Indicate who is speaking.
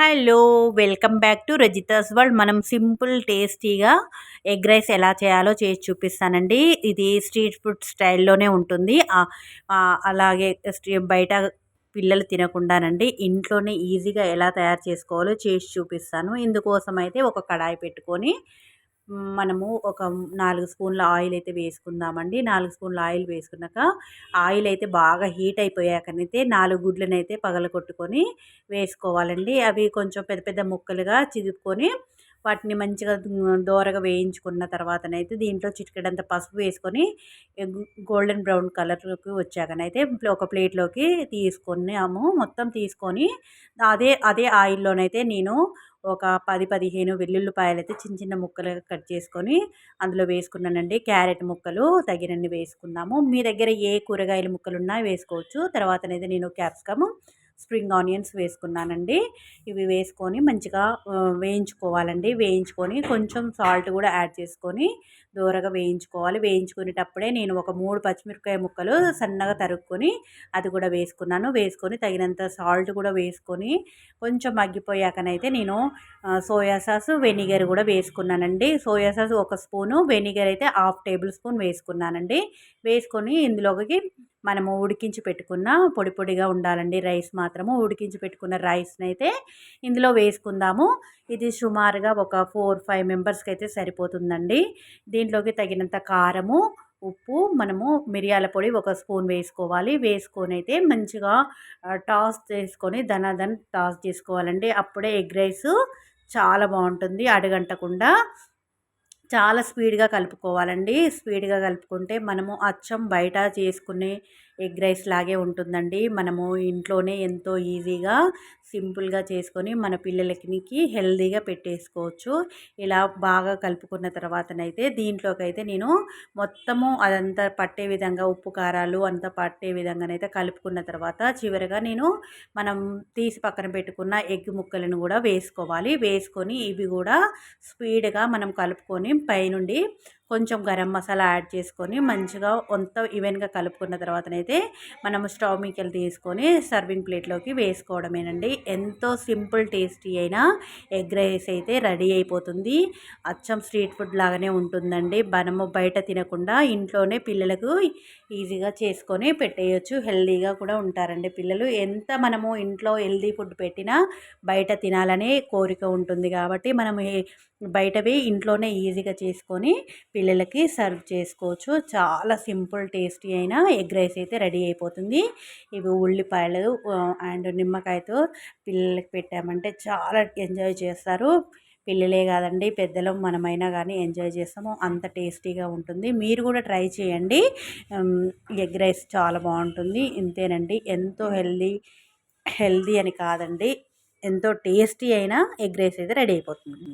Speaker 1: Hello welcome back to Rajitha's world. మనం simple టేస్టీగా egg rice ఎలా చేయాలో చేసి చూపిస్తానండి. ఇది స్ట్రీట్ ఫుడ్ స్టైల్లోనే ఉంటుంది. అలాగే బయట పిల్లలు తినకుండానండి ఇంట్లోనే ఈజీగా ఎలా తయారు చేసుకోవాలో చేసి చూపిస్తాను. ఇందుకోసం అయితే ఒక కడాయి పెట్టుకొని మనము ఒక నాలుగు స్పూన్ల ఆయిల్ అయితే వేసుకుందామండి. నాలుగు స్పూన్ల ఆయిల్ వేసుకున్నాక ఆయిల్ అయితే బాగా హీట్ అయిపోయాకనైతే నాలుగు గుడ్లను అయితే పగలగొట్టుకొని వేసుకోవాలండి. అవి కొంచెం పెద్ద పెద్ద ముక్కలుగా చిదుపుకొని వాటిని మంచిగా దోరగా వేయించుకున్న తర్వాతనైతే దీంట్లో చిటికెడంత పసుపు వేసుకొని గోల్డెన్ బ్రౌన్ కలర్లోకి వచ్చాకనైతే ఒక ప్లేట్లోకి తీసుకున్నాము. మొత్తం తీసుకొని అదే అదే ఆయిల్లోనైతే నేను ఒక పది పదిహేను వెల్లుల్లిపాయలు అయితే చిన్న చిన్న ముక్కలుగా కట్ చేసుకొని అందులో వేసుకున్నానండి. క్యారెట్ ముక్కలు తగినన్ని వేసుకున్నాము. మీ దగ్గర ఏ కూరగాయల ముక్కలు ఉన్నా వేసుకోవచ్చు. తర్వాతనైతే నేను క్యాప్సికమ్ స్ప్రింగ్ ఆనియన్స్ వేసుకున్నానండి. ఇవి వేసుకొని మంచిగా వేయించుకోవాలండి. వేయించుకొని కొంచెం సాల్ట్ కూడా యాడ్ చేసుకొని దూరగా వేయించుకోవాలి. వేయించుకునేటప్పుడే నేను ఒక మూడు పచ్చిమిరపకాయ ముక్కలు సన్నగా తరుక్కొని అది కూడా వేసుకున్నాను. వేసుకొని తగినంత సాల్ట్ కూడా వేసుకొని కొంచెం మగ్గిపోయాకనైతే నేను సోయా సాస్ వెనిగర్ కూడా వేసుకున్నానండి. సోయా సాస్ ఒక స్పూను వెనిగర్ అయితే హాఫ్ టేబుల్ స్పూన్ వేసుకున్నానండి. వేసుకొని ఇందులోకి మనము ఉడికించి పెట్టుకున్న పొడి పొడిగా ఉండాలండి రైస్ మాత్రము. ఉడికించి పెట్టుకున్న రైస్ని అయితే ఇందులో వేసుకుందాము. ఇది సుమారుగా ఒక ఫోర్ ఫైవ్ మెంబర్స్కి అయితే సరిపోతుందండి. దీంట్లోకి తగినంత కారము ఉప్పు మనము మిరియాల పొడి ఒక స్పూన్ వేసుకోవాలి. వేసుకొని అయితే మంచిగా టాస్ చేసుకొని దనదన టాస్ చేసుకోవాలండి. అప్పుడే ఎగ్ రైస్ చాలా బాగుంటుంది. అడగంటకుండా చాలా స్పీడ్గా కలుపుకోవాలండి. స్పీడ్గా కలుపుకుంటే మనము అచ్చం బయట చేసుకునే ఎగ్ రైస్ లాగే ఉంటుందండి. మనము ఇంట్లోనే ఎంతో ఈజీగా సింపుల్గా చేసుకొని మన పిల్లలకి హెల్తీగా పెట్టేసుకోవచ్చు. ఇలా బాగా కలుపుకున్న తర్వాతనైతే దీంట్లోకి అయితే నేను మొత్తము అదంతా పట్టే విధంగా ఉప్పు కారాలు అంతా పట్టే విధంగానైతే కలుపుకున్న తర్వాత చివరిగా నేను మనం తీసి పక్కన పెట్టుకున్న ఎగ్ ముక్కలను కూడా వేసుకోవాలి. వేసుకొని ఇవి కూడా స్పీడ్గా మనం కలుపుకొని పైనుండి కొంచెం గరం మసాలా యాడ్ చేసుకొని మంచిగా వంత ఈవెన్గా కలుపుకున్న తర్వాతనైతే మనము స్టవ్ మీకెళ్ళి తీసుకొని సర్వింగ్ ప్లేట్లోకి వేసుకోవడమేనండి. ఎంతో సింపుల్ టేస్టీ అయిన ఎగ్ రైస్ అయితే రెడీ అయిపోతుంది. అచ్చం స్ట్రీట్ ఫుడ్ లాగానే ఉంటుందండి. మనము బయట తినకుండా ఇంట్లోనే పిల్లలకు ఈజీగా చేసుకొని పెట్టేయచ్చు. హెల్దీగా కూడా ఉంటారండి పిల్లలు. ఎంత మనము ఇంట్లో హెల్దీ ఫుడ్ పెట్టినా బయట తినాలనే కోరిక ఉంటుంది కాబట్టి మనం బయటవి ఇంట్లోనే ఈజీగా చేసుకొని పిల్లలకి సర్వ్ చేసుకోవచ్చు. చాలా సింపుల్ టేస్టీ అయిన ఎగ్ రైస్ అయితే రెడీ అయిపోతుంది. ఇవి ఉల్లిపాయలు అండ్ నిమ్మకాయతో పిల్లలకి పెట్టామంటే చాలా ఎంజాయ్ చేస్తారు. పిల్లలే కాదండి పెద్దలం మనమైనా కానీ ఎంజాయ్ చేస్తాము. అంత టేస్టీగా ఉంటుంది. మీరు కూడా ట్రై చేయండి. ఎగ్ రైస్ చాలా బాగుంటుంది. ఇంతేనండి. ఎంతో హెల్దీ హెల్దీ అని కాదండి. ఎంతో టేస్టీ అయిన ఎగ్ రైస్ అయితే రెడీ అయిపోతుంది.